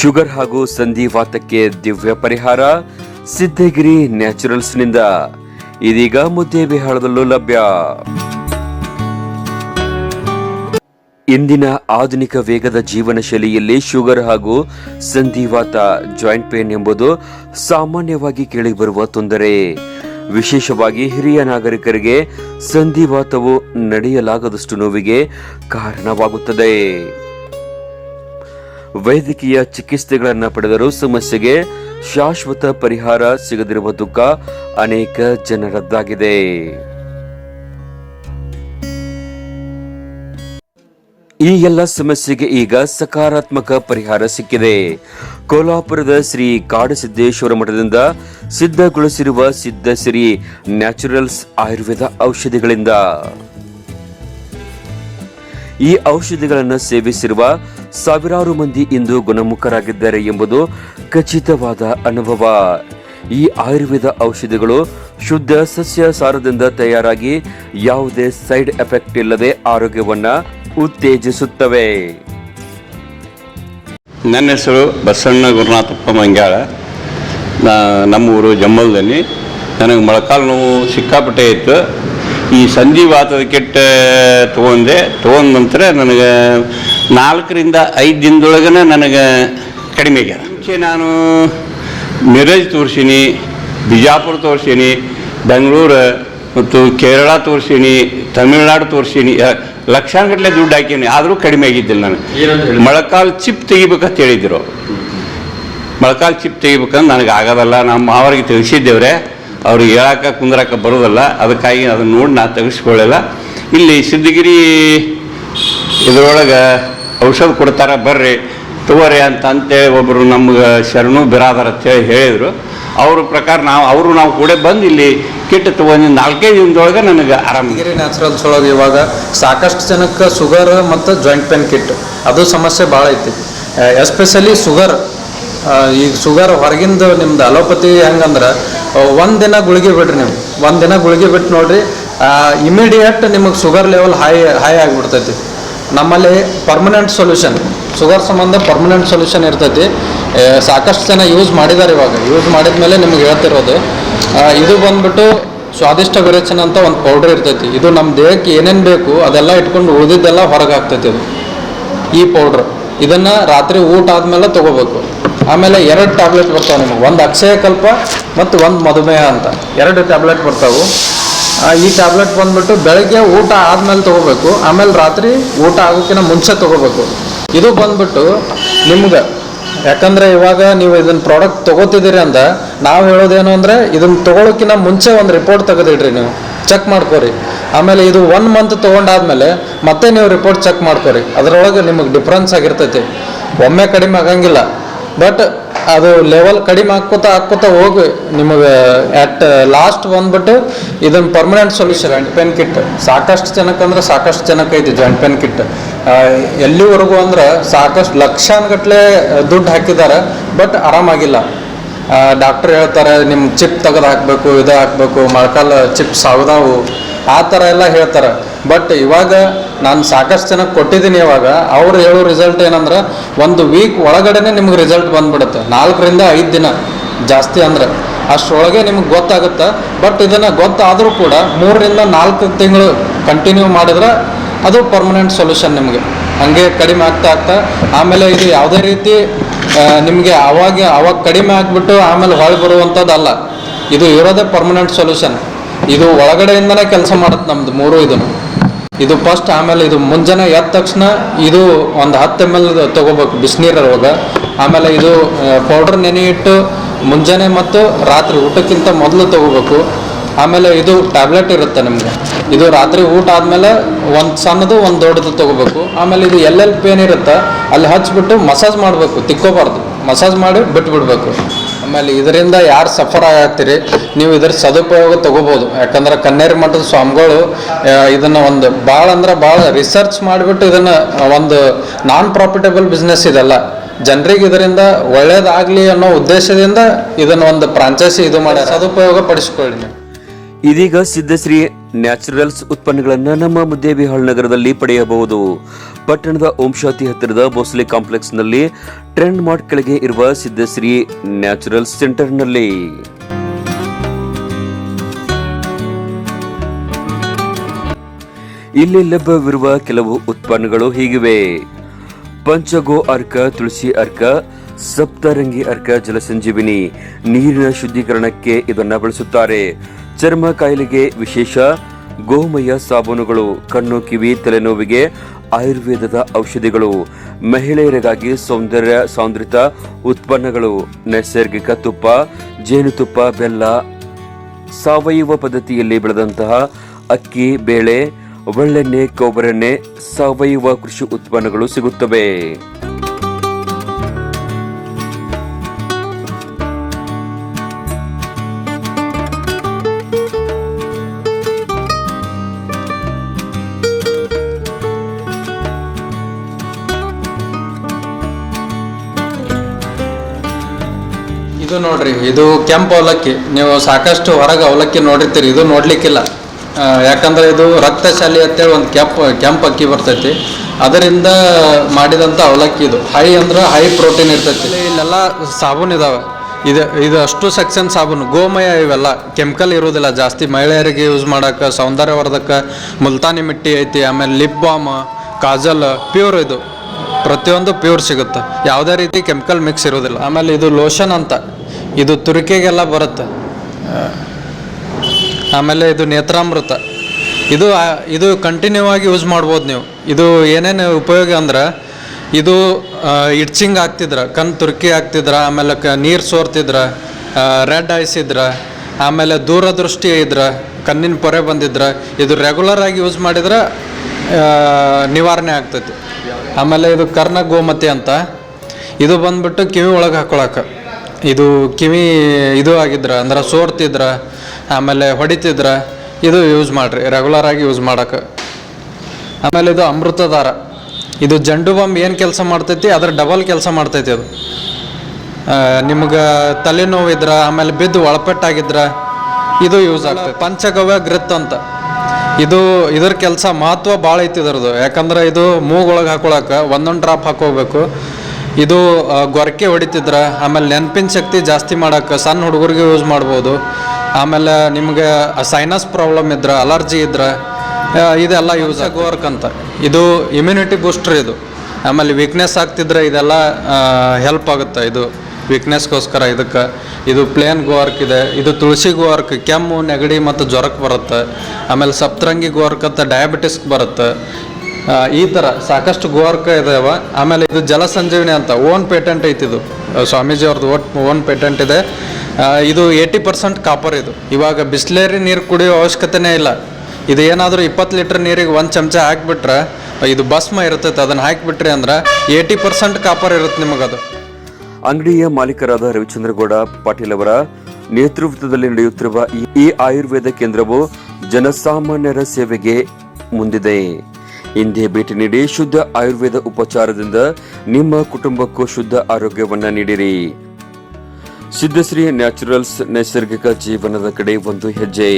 Sugar ಹಾಗೂ ಸಂಧಿವಾತಕ್ಕೆ ದಿವ್ಯ ಪರಿಹಾರ, ಸಿದ್ಧಗಿರಿ ನ್ಯಾಚುರಲ್ಸ್ನಿಂದ. ಇದೀಗ ಮುದ್ದೇಬಿಹಾಳದಲ್ಲೂ ಲಭ್ಯ. ಇಂದಿನ ಆಧುನಿಕ ವೇಗದ ಜೀವನ ಶೈಲಿಯಲ್ಲಿ ಶುಗರ್ ಹಾಗೂ ಸಂಧಿವಾತ ಜಾಯಿಂಟ್ ಪೇನ್ ಎಂಬುದು ಸಾಮಾನ್ಯವಾಗಿ ಕೇಳಿಬರುವ ತೊಂದರೆ. ವಿಶೇಷವಾಗಿ ಹಿರಿಯ ನಾಗರಿಕರಿಗೆ ಸಂಧಿವಾತವು ನಡೆಯಲಾಗದಷ್ಟು ನೋವಿಗೆ ಕಾರಣವಾಗುತ್ತದೆ. ವೈದ್ಯಕೀಯ ಚಿಕಿತ್ಸೆಗಳನ್ನು ಪಡೆದರೂ ಸಮಸ್ಯೆಗೆ ಶಾಶ್ವತ ಪರಿಹಾರ ಸಿಗದಿರುವ ದುಃಖ ಅನೇಕ ಜನರದ್ದಾಗಿದೆ. ಈ ಎಲ್ಲ ಸಮಸ್ಯೆಗೆ ಈಗ ಸಕಾರಾತ್ಮಕ ಪರಿಹಾರ ಸಿಕ್ಕಿದೆ. ಕೋಲ್ಹಾಪುರದ ಶ್ರೀ ಕಾಡಸಿದ್ದೇಶ್ವರ ಮಠದಿಂದ ಸಿದ್ಧಗೊಳಿಸಿರುವ ಸಿದ್ಧಶ್ರೀ ನ್ಯಾಚುರಲ್ಸ್ ಆಯುರ್ವೇದ ಔಷಧಿಗಳಿಂದ. ಈ ಔಷಧಿಗಳನ್ನು ಸೇವಿಸಿರುವ ಸಾವಿರಾರು ಮಂದಿ ಇಂದು ಗುಣಮುಖರಾಗಿದ್ದಾರೆ ಎಂಬುದು ಖಚಿತವಾದ ಅನುಭವ. ಈ ಆಯುರ್ವೇದ ಔಷಧಿಗಳು ಶುದ್ಧ ಸಸ್ಯ ಸಾರದಿಂದ ತಯಾರಾಗಿ ಯಾವುದೇ ಸೈಡ್ ಎಫೆಕ್ಟ್ ಇಲ್ಲದೆ ಆರೋಗ್ಯವನ್ನ ಉತ್ತೇಜಿಸುತ್ತವೆ. ನನ್ನ ಹೆಸರು ಬಸಣ್ಣ ಗುರುನಾಥಪ್ಪ ಮಂಗ್ಯಾಳ. ನಮ್ಮೂರು ಜಮ್ಮಲ್ದಲ್ಲಿ. ನನಗೆ ಮೊಳಕಾಲು ನೋವು ಸಿಕ್ಕಾಪಟ್ಟೆ ಇತ್ತು. ಈ ಸಂಧಿವಾತದ ಕೆಟ್ಟ ತೊಗೊಂಡೆ ತೊಗೊಂಡ ನಂತರ ನನಗೆ ನಾಲ್ಕರಿಂದ ಐದು ದಿನದೊಳಗನೆ ನನಗೆ ಕಡಿಮೆ ಆಗ್ಯದ. ಮುಂಚೆ ನಾನು ಮಿರಜ್ ತೋರಿಸೀನಿ ಬಿಜಾಪುರ ತೋರಿಸೀನಿ ಬೆಂಗಳೂರು ಮತ್ತು ಕೇರಳ ತೋರಿಸೀನಿ ತಮಿಳ್ನಾಡು ತೋರಿಸೀನಿ ಲಕ್ಷಾನುಗಟ್ಟಲೆ ದುಡ್ಡು ಹಾಕೀನಿ ಆದರೂ ಕಡಿಮೆ ಆಗಿದ್ದಿಲ್ಲ ನಾನು ಮೊಳಕಾಲು ಚಿಪ್ ತೆಗಿಬೇಕಂತ ಹೇಳಿದ್ರು. ಮೊಳಕಾಲು ಚಿಪ್ ತೆಗಿಬೇಕಂದ್ರೆ ನನಗೆ ಆಗೋದಲ್ಲ ನಮ್ಮ ಮಾವರಿಗೆ ತಿಳಿಸಿದ್ದೇವ್ರೆ. ಅವ್ರಿಗೆ ಹೇಳಕ್ಕೆ ಕುಂದ್ರಕ್ಕೆ ಬರೋದಲ್ಲ, ಅದಕ್ಕಾಗಿ ಅದನ್ನು ನೋಡಿ ನಾ ತೆಗೆಸ್ಕೊಳ್ಳಲ್ಲ. ಇಲ್ಲಿ ಸಿದ್ಧಗಿರಿ ಇದರೊಳಗೆ ಔಷಧ ಕೊಡ್ತಾರೆ ಬರ್ರಿ, ತಗೋರಿ ಅಂತ ಅಂತೇಳಿ ಒಬ್ಬರು ನಮ್ಗೆ ಶರಣು ಬಿರಾದರ್ ಅಂತೇಳಿ ಹೇಳಿದರು. ಅವ್ರ ಪ್ರಕಾರ ನಾವು, ಅವರು ನಾವು ಕೂಡ ಬಂದು ಇಲ್ಲಿ ಕಿಟ್ ತೊಗೊಂಡು ನಾಲ್ಕೈದು ದಿನದೊಳಗೆ ನನಗೆ ಆರಾಮ ಗಿರಿ ನ್ಯಾಚುರಲ್ಸ್ ಒಳಗೆ ಇವಾಗ ಸಾಕಷ್ಟು ಜನಕ್ಕೆ ಶುಗರ್ ಮತ್ತು ಜಾಯಿಂಟ್ ಪೇನ್ ಕಿಟ್, ಅದು ಸಮಸ್ಯೆ ಭಾಳ ಐತಿ. ಎಸ್ಪೆಷಲಿ ಶುಗರ್ ಈಗ ಶುಗರ್ ಹೊರಗಿಂದ ನಿಮ್ದು ಅಲೋಪತಿ ಹೆಂಗಂದ್ರೆ ಒಂದು ದಿನ ಗುಳಿಗೆ ಬಿಡ್ರಿ ನೀವು. ಒಂದು ದಿನ ಗುಳಿಗೆ ಬಿಟ್ಟು ನೋಡ್ರಿ ಇಮಿಡಿಯೇಟ್ ನಿಮಗೆ ಶುಗರ್ ಲೆವೆಲ್ ಹೈ ಹೈ ಆಗಿಬಿಡ್ತೈತಿ. ನಮ್ಮಲ್ಲಿ ಪರ್ಮನೆಂಟ್ ಸೊಲ್ಯೂಷನ್ ಶುಗರ್ ಸಂಬಂಧ ಪರ್ಮನೆಂಟ್ ಸೊಲ್ಯೂಷನ್ ಇರ್ತೈತಿ. ಸಾಕಷ್ಟು ಜನ ಯೂಸ್ ಮಾಡಿದ್ದಾರೆ ಇವಾಗ. ಯೂಸ್ ಮಾಡಿದ ಮೇಲೆ ನಿಮ್ಗೆ ಹೇಳ್ತಿರೋದು ಇದು ಬಂದ್ಬಿಟ್ಟು ಸ್ವಾದಿಷ್ಟ ವಿರೇಚನ ಅಂತ ಒಂದು ಪೌಡ್ರ್ ಇರ್ತೈತಿ. ಇದು ನಮ್ಮ ದೇಹಕ್ಕೆ ಏನೇನು ಬೇಕು ಅದೆಲ್ಲ ಇಟ್ಕೊಂಡು ಉಳಿದಿದ್ದೆಲ್ಲ ಹೊರಗಾಗ್ತೈತಿ ಇದು ಈ ಪೌಡ್ರ್ ಇದನ್ನು ರಾತ್ರಿ ಊಟ ಆದಮೇಲೆ ತೊಗೋಬೇಕು. ಆಮೇಲೆ ಎರಡು ಟ್ಯಾಬ್ಲೆಟ್ ಬರ್ತಾವೆ ನಿಮಗೆ. ಒಂದು ಅಕ್ಷಯಕಲ್ಪ ಮತ್ತು ಒಂದು ಮಧುಮೇಹ ಅಂತ. ಎರಡು ಟ್ಯಾಬ್ಲೆಟ್ ಬರ್ತಾವೆ. ಈ ಟ್ಯಾಬ್ಲೆಟ್ ಬಂದ್ಬಿಟ್ಟು ಬೆಳಗ್ಗೆ ಊಟ ಆದ್ಮೇಲೆ ತಗೋಬೇಕು. ಆಮೇಲೆ ರಾತ್ರಿ ಊಟ ಆಗೋಕ್ಕಿಂತ ಮುಂಚೆ ತಗೋಬೇಕು. ಇದು ಬಂದ್ಬಿಟ್ಟು ನಿಮ್ಗೆ. ಯಾಕಂದರೆ ಇವಾಗ ನೀವು ಇದನ್ನ ಪ್ರಾಡಕ್ಟ್ ತೊಗೋತಿದ್ದೀರಿ ಅಂತ ನಾವು ಹೇಳೋದೇನು ಅಂದರೆ ಇದನ್ನ ತೊಗೊಳೋಕ್ಕಿಂತ ಮುಂಚೆ ಒಂದು ರಿಪೋರ್ಟ್ ತೆಗೆದಿಡ್ರಿ ನೀವು. ಚೆಕ್ ಮಾಡ್ಕೋರಿ. ಆಮೇಲೆ ಇದು ಒನ್ ಮಂತ್ ತೊಗೊಂಡಾದ್ಮೇಲೆ ಮತ್ತೆ ನೀವು ರಿಪೋರ್ಟ್ ಚೆಕ್ ಮಾಡ್ಕೋರಿ. ಅದರೊಳಗೆ ನಿಮಗೆ ಡಿಫ್ರೆನ್ಸ್ ಆಗಿರ್ತೈತಿ. ಒಮ್ಮೆ ಕಡಿಮೆ ಆಗಂಗಿಲ್ಲ. ಬಟ್ ಅದು ಲೆವೆಲ್ ಕಡಿಮೆ ಹಾಕ್ಕೋತ ಹಾಕ್ಕೋತ ಹೋಗಿ ನಿಮಗೆ ಅಟ್ ಲಾಸ್ಟ್ ಬಂದ್ಬಿಟ್ಟು ಇದನ್ನ permanent solution joint pain kit ಸಾಕಷ್ಟು ಜನಕ್ಕೆ ಅಂದ್ರೆ ಸಾಕಷ್ಟು ಜನಕ್ಕೆ ಐತಿ ಜಾಯಿಂಟ್ ಪೇನ್ ಕಿಟ್ ಎಲ್ಲಿವರೆಗೂ ಅಂದ್ರೆ ಸಾಕಷ್ಟು ಲಕ್ಷಾನುಗಟ್ಲೆ ದುಡ್ಡು ಹಾಕಿದ್ದಾರೆ ಬಟ್ ಆರಾಮಾಗಿಲ್ಲ. ಡಾಕ್ಟರ್ ಹೇಳ್ತಾರೆ ನಿಮ್ಮ ಚಿಪ್ ತೆಗೆದು ಹಾಕಬೇಕು, ಇದು ಹಾಕಬೇಕು, ಮೊಳಕಾಲು ಚಿಪ್ಸ್ ಸಾವಿದಾವು. ಆ ಥರ ಎಲ್ಲ ಹೇಳ್ತಾರೆ. ಬಟ್ ಇವಾಗ ನಾನು ಸಾಕಷ್ಟು ಜನಕ್ಕೆ ಕೊಟ್ಟಿದ್ದೀನಿ ಇವಾಗ, ಅವ್ರು ಹೇಳೋ ರಿಸಲ್ಟ್ ಏನಂದ್ರೆ, ಒಂದು ವೀಕ್ ಒಳಗಡೆನೆ ನಿಮ್ಗೆ ರಿಸಲ್ಟ್ ಬಂದ್ಬಿಡುತ್ತೆ. ನಾಲ್ಕರಿಂದ ಐದು ದಿನ ಜಾಸ್ತಿ ಅಂದ್ರೆ. ಅಷ್ಟರೊಳಗೆ ನಿಮ್ಗೆ ಗೊತ್ತಾಗುತ್ತೆ. ಬಟ್ ಇದನ್ನು ಗೊತ್ತಾದರೂ ಕೂಡ ಮೂರರಿಂದ ನಾಲ್ಕು ತಿಂಗಳು ಕಂಟಿನ್ಯೂ ಮಾಡಿದ್ರೆ ಅದು ಪರ್ಮನೆಂಟ್ ಸೊಲ್ಯೂಷನ್ ನಿಮಗೆ. ಹಾಗೆ ಕಡಿಮೆ ಆಗ್ತಾ ಆಗ್ತಾ, ಆಮೇಲೆ ಇದು ಯಾವುದೇ ರೀತಿ ನಿಮಗೆ ಅವಾಗ ಅವಾಗ ಕಡಿಮೆ ಆಗಿಬಿಟ್ಟು ಆಮೇಲೆ ಹೊಳೆ ಬರುವಂಥದ್ದಲ್ಲ ಇದು ಇರೋದೇ ಪರ್ಮನೆಂಟ್ ಸೊಲ್ಯೂಷನ್ ಇದು ಒಳಗಡೆಯಿಂದನೇ ಕೆಲಸ ಮಾಡುತ್ತೆ ನಮ್ಮದು ಮೂರು ಇದನ್ನು. ಇದು ಫಸ್ಟ್ ಆಮೇಲೆ ಇದು ಮುಂಜಾನೆ ಎದ್ದ ತಕ್ಷಣ ಇದು ಒಂದು ಹತ್ತು ಎಂ ಎಲ್ ತೊಗೋಬೇಕು ಬಿಸಿನೀರೊಳಗೆ. ಆಮೇಲೆ ಇದು ಪೌಡ್ರ್ ನೆನೆ ಇಟ್ಟು ಮುಂಜಾನೆ ಮತ್ತು ರಾತ್ರಿ ಊಟಕ್ಕಿಂತ ಮೊದಲು ತೊಗೋಬೇಕು. ಆಮೇಲೆ ಇದು ಟ್ಯಾಬ್ಲೆಟ್ ಇರುತ್ತೆ ನಿಮಗೆ. ಇದು ರಾತ್ರಿ ಊಟ ಆದಮೇಲೆ ಒಂದು ಸಣ್ಣದು, ಒಂದು ದೊಡ್ಡದು ತೊಗೋಬೇಕು. ಆಮೇಲೆ ಇದು ಎಲ್ಲೆಲ್ಲಿ ಪೇನ್ ಇರುತ್ತೆ. ಅಲ್ಲಿ ಹಚ್ಚಿಬಿಟ್ಟು ಮಸಾಜ್ ಮಾಡಬೇಕು, ತಿಕ್ಕೋಬಾರ್ದು. ಮಸಾಜ್ ಮಾಡಿ ಬಿಟ್ಬಿಡ್ಬೇಕು. ಆಮೇಲೆ ಇದರಿಂದ ಯಾರು ಸಫರ್ ಆಗತ್ತೀರಿ, ನೀವು ಇದ್ರ ಸದುಪಯೋಗ ತಗೋಬೋದು. ಯಾಕಂದ್ರೆ ಕನ್ನೇರಿ ಮಠದ ಸ್ವಾಮಿಗಳು ಇದನ್ನ ಒಂದು ಭಾಳ ಅಂದ್ರೆ ಭಾಳ ರಿಸರ್ಚ್ ಮಾಡಿಬಿಟ್ಟು ಇದನ್ನ ಒಂದು ನಾನ್ ಪ್ರಾಫಿಟೇಬಲ್ ಬಿಸ್ನೆಸ್ ಇದೆಲ್ಲ. ಜನರಿಗೆ ಇದರಿಂದ ಒಳ್ಳೇದಾಗಲಿ ಅನ್ನೋ ಉದ್ದೇಶದಿಂದ ಇದನ್ನ ಒಂದು ಫ್ರಾಂಚೈಸಿ ಇದು ಮಾಡಿ ಸದುಪಯೋಗ ಪಡಿಸ್ಕೊಳ್ಳಿ ಇದೀಗ ಸಿದ್ಧಶ್ರೀ ನ್ಯಾಚುರಲ್ಸ್ ಉತ್ಪನ್ನಗಳನ್ನು ನಮ್ಮ ಮುದ್ದೇಬಿಹಾಳ್ ನಗರದಲ್ಲಿ ಪಡೆಯಬಹುದು. ಪಟ್ಟಣದ ಓಂ ಶಾಂತಿ ಹತ್ತಿರದ ಭೋಸ್ಲೆ ಕಾಂಪ್ಲೆಕ್ಸ್ನಲ್ಲಿ ಟ್ರೆಂಡ್ ಮಾರ್ಟ್ ಕೆಳಗೆ ಇರುವ ಸಿದ್ಧಶ್ರೀ ನ್ಯಾಚುರಲ್ಸ್ ಸೆಂಟರ್ನಲ್ಲಿ. ಇಲ್ಲಿ ಲಭ್ಯವಿರುವ ಕೆಲವು ಉತ್ಪನ್ನಗಳು ಹೀಗಿವೆ. ಪಂಚಗೋ ಅರ್ಕ, ತುಳಸಿ ಅರ್ಕ, ಸಪ್ತರಂಗಿ ಅರ್ಕ, ಜಲಸಂಜೀವಿನಿ ನೀರಿನ ಶುದ್ಧೀಕರಣಕ್ಕೆ ಇದನ್ನು ಬಳಸುತ್ತಾರೆ. ಚರ್ಮ ಕಾಯಿಲೆಗೆ ವಿಶೇಷ ಗೋಮಯ ಸಾಬೂನುಗಳು, ಕಣ್ಣು, ಕಿವಿ, ತಲೆನೋವಿಗೆ ಆಯುರ್ವೇದದ ಔಷಧಿಗಳು, ಮಹಿಳೆಯರಿಗಾಗಿ ಸೌಂದರ್ಯ ಸಾಂದ್ರಿತ ಉತ್ಪನ್ನಗಳು, ನೈಸರ್ಗಿಕ ತುಪ್ಪ ಜೇನುತುಪ್ಪ ಬೆಲ್ಲ, ಸಾವಯವ ಪದ್ಧತಿಯಲ್ಲಿ ಬೆಳೆದಂತಹ ಅಕ್ಕಿ, ಬೇಳೆ, ಒಳ್ಳೆಣ್ಣೆ ಕೊಬ್ಬರೆಣ್ಣೆ ಸಾವಯವ ಕೃಷಿ ಉತ್ಪನ್ನಗಳು ಸಿಗುತ್ತವೆ. ಇದು ನೋಡ್ರಿ, ಇದು ಕೆಂಪು ಅವಲಕ್ಕಿ. ನೀವು ಸಾಕಷ್ಟು ಹೊರಗೆ ಅವಲಕ್ಕಿ ನೋಡಿರ್ತೀರಿ, ಇದು ನೋಡ್ಲಿಕ್ಕಿಲ್ಲ. ಯಾಕಂದ್ರೆ ಇದು ರಕ್ತಶಾಲಿ ಅಂತೇಳಿ ಒಂದು ಕೆಂಪು ಕೆಂಪು ಅಕ್ಕಿ ಬರ್ತೈತಿ. ಅದರಿಂದ ಮಾಡಿದಂಥ ಅವಲಕ್ಕಿ ಇದು. ಹೈ ಅಂದ್ರೆ ಹೈ ಪ್ರೋಟೀನ್ ಇರ್ತೈತಿ. ಇಲ್ಲೆಲ್ಲ ಸಾಬೂನ್ ಇದಾವೆ. ಇದು ಇದು ಅಷ್ಟು ಸೆಕ್ಷನ್ ಸಾಬೂನು. ಗೋಮಯ ಇವೆಲ್ಲ. ಕೆಮಿಕಲ್ ಇರೋದಿಲ್ಲ ಜಾಸ್ತಿ. ಮಹಿಳೆಯರಿಗೆ ಯೂಸ್ ಮಾಡೋಕೆ ಸೌಂದರ್ಯವರ್ಧಕ, ಮುಲ್ತಾನಿ ಮಿಟ್ಟಿ ಐತಿ, ಆಮೇಲೆ ಲಿಪ್ ಬಾಮ್, ಕಾಜಲ್, ಪ್ಯೂರ್ ಇದು. ಪ್ರತಿಯೊಂದು ಪ್ಯೂರ್ ಸಿಗುತ್ತೆ. ಯಾವುದೇ ರೀತಿ ಕೆಮಿಕಲ್ ಮಿಕ್ಸ್ ಇರೋದಿಲ್ಲ ಆಮೇಲೆ ಇದು ಲೋಷನ್ ಅಂತ. ಇದು ತುರಿಕೆಗೆಲ್ಲ ಬರುತ್ತೆ. ಆಮೇಲೆ ಇದು ನೇತ್ರಾಮೃತ. ಇದು ಇದು ಕಂಟಿನ್ಯೂ ಆಗಿ ಯೂಸ್ ಮಾಡ್ಬೋದು ನೀವು. ಇದು ಏನೇನು ಉಪಯೋಗ ಅಂದ್ರೆ, ಇದು ಇಡ್ಚಿಂಗ್ ಆಗ್ತಿದ್ರೆ, ಕಣ್ ತುರ್ಕಿ ಆಗ್ತಿದ್ರೆ, ಆಮೇಲೆ ಕ, ನೀರು ಸೋರ್ತಿದ್ರೆ ರೆಡ್ ಐಸ್ ಇದ್ರೆ, ಆಮೇಲೆ ದೂರದೃಷ್ಟಿ ಇದ್ರೆ, ಕಣ್ಣಿನ ಪೊರೆ ಬಂದಿದ್ರೆ, ಇದು ರೆಗ್ಯುಲರ್ ಆಗಿ ಯೂಸ್ ಮಾಡಿದ್ರೆ ನಿವಾರಣೆ ಆಗ್ತೈತಿ. ಆಮೇಲೆ ಇದು ಕರ್ಣ ಗೋಮತಿ ಅಂತ. ಇದು ಬಂದ್ಬಿಟ್ಟು ಕಿವಿ ಒಳಗೆ ಹಾಕೊಳಕ್ಕೆ. ಇದು ಕಿವಿ ಇದು ಆಗಿದ್ರ, ಅಂದ್ರೆ ಸೋರ್ತಿದ್ರ, ಆಮೇಲೆ ಹೊಡಿತಿದ್ರ, ಇದು ಯೂಸ್ ಮಾಡ್ರಿ ರೆಗ್ಯುಲರ್ ಆಗಿ ಯೂಸ್ ಮಾಡಕ್ಕೆ ಆಮೇಲೆ ಇದು ಅಮೃತದಾರ. ಇದು ಜಂಡು ಬಾಂಬ್ ಏನು ಕೆಲಸ ಮಾಡ್ತೈತಿ, ಅದ್ರ ಡಬಲ್ ಕೆಲಸ ಮಾಡ್ತೈತಿ ಅದು. ನಿಮ್ಗೆ ತಲೆನೋವು ಇದ್ರೆ ಆಮೇಲೆ ಬಿದ್ದು ಒಳಪೆಟ್ಟಾಗಿದ್ರ, ಇದು ಯೂಸ್ ಆಗ್ತದೆ ಪಂಚಗವ್ಯ ಗ್ರಿತ್ ಅಂತ. ಇದು, ಇದ್ರ ಕೆಲಸ ಮಹತ್ವ ಭಾಳ ಐತಿ ಇದರದು. ಯಾಕಂದ್ರೆ ಇದು ಮೂಗೊಳಗೆ ಹಾಕೊಳಕ್ಕೆ ಒಂದೊಂದು ಡ್ರಾಪ್ ಹಾಕೋಬೇಕು. ಇದು ಗೊರಕೆ ಹೊಡಿತಿದ್ರ ಆಮೇಲೆ ನೆನಪಿನ ಶಕ್ತಿ ಜಾಸ್ತಿ ಮಾಡೋಕ್ಕೆ ಸಣ್ಣ ಹುಡುಗರಿಗೆ ಯೂಸ್ ಮಾಡ್ಬೋದು. ಆಮೇಲೆ ನಿಮಗೆ ಸೈನಸ್ ಪ್ರಾಬ್ಲಮ್ ಇದ್ರೆ ಅಲರ್ಜಿ ಇದ್ರೆ ಇದೆಲ್ಲ ಯೂಸ್ ಆಗೋರ್ಕ್ ಅಂತ. ಇದು ಇಮ್ಯುನಿಟಿ ಬೂಸ್ಟರ್ ಇದು. ಆಮೇಲೆ ವೀಕ್ನೆಸ್ ಆಗ್ತಿದ್ರೆ ಇದೆಲ್ಲ ಹೆಲ್ಪ್ ಆಗುತ್ತೆ. ಇದು ವೀಕ್ನೆಸ್ಗೋಸ್ಕರ ಇದಕ್ಕೆ. ಇದು ಪ್ಲೇನ್ ಗೋವರ್ಕ್ ಇದೆ. ಇದು ತುಳಸಿ ಗೋವರ್ಕ್ ಕೆಮ್ಮು ನೆಗಡಿ ಮತ್ತು ಜ್ವರಕ್ಕೆ ಬರುತ್ತೆ. ಆಮೇಲೆ ಸಪ್ತರಂಗಿ ಗೋವರ್ಕ್ ಅಂತ ಡಯಾಬಿಟಿಸ್ಗೆ ಬರುತ್ತೆ. ಈ ಥರ ಸಾಕಷ್ಟು ಗೋರ್ಕ ಇದಾವ. ಆಮೇಲೆ ಇದು ಜಲ ಸಂಜೀವಿನಿ ಅಂತ, ಓನ್ ಪೇಟೆಂಟ್ ಐತಿ ಇದು. ಸ್ವಾಮೀಜಿ ಅವ್ರದ್ದು ಓನ್ ಪೇಟೆಂಟ್ ಇದೆ. ಇದು ಏಯ್ಟಿ ಪರ್ಸೆಂಟ್ ಕಾಪರ್ ಇದು. ಇವಾಗ ಬಿಸ್ಲೇರಿ ನೀರು ಕುಡಿಯೋ ಅವಶ್ಯಕತೆನೇ ಇಲ್ಲ. ಇದು ಏನಾದರೂ ಇಪ್ಪತ್ತು ಲೀಟ್ರ್ ನೀರಿಗೆ ಒಂದು ಚಮಚ ಹಾಕ್ಬಿಟ್ರೆ, ಇದು ಭಸ್ಮ ಇರ್ತೈತೆ ಅದನ್ನು ಹಾಕಿಬಿಟ್ರಿ ಅಂದ್ರೆ ಏಯ್ಟಿ ಪರ್ಸೆಂಟ್ ಕಾಪರ್ ಇರುತ್ತೆ ನಿಮಗದು ಅಂಗಡಿಯ ಮಾಲೀಕರಾದ ರವಿಚಂದ್ರಗೌಡ ಪಾಟೀಲ್ ಅವರ ನೇತೃತ್ವದಲ್ಲಿ ನಡೆಯುತ್ತಿರುವ ಈ ಆಯುರ್ವೇದ ಕೇಂದ್ರವು ಜನಸಾಮಾನ್ಯರ ಸೇವೆಗೆ ಮುಂದಿದೆ. ಹಿಂದೆ ಭೇಟಿ ನೀಡಿ ಶುದ್ಧ ಆಯುರ್ವೇದ ಉಪಚಾರದಿಂದ ನಿಮ್ಮ ಕುಟುಂಬಕ್ಕೂ ಶುದ್ಧ ಆರೋಗ್ಯವನ್ನ ನೀಡಿರಿ. ಸಿದ್ಧಶ್ರೀ ನ್ಯಾಚುರಲ್ಸ್ ನೈಸರ್ಗಿಕ ಜೀವನದ ಕಡೆ ಒಂದು ಹೆಜ್ಜೆ.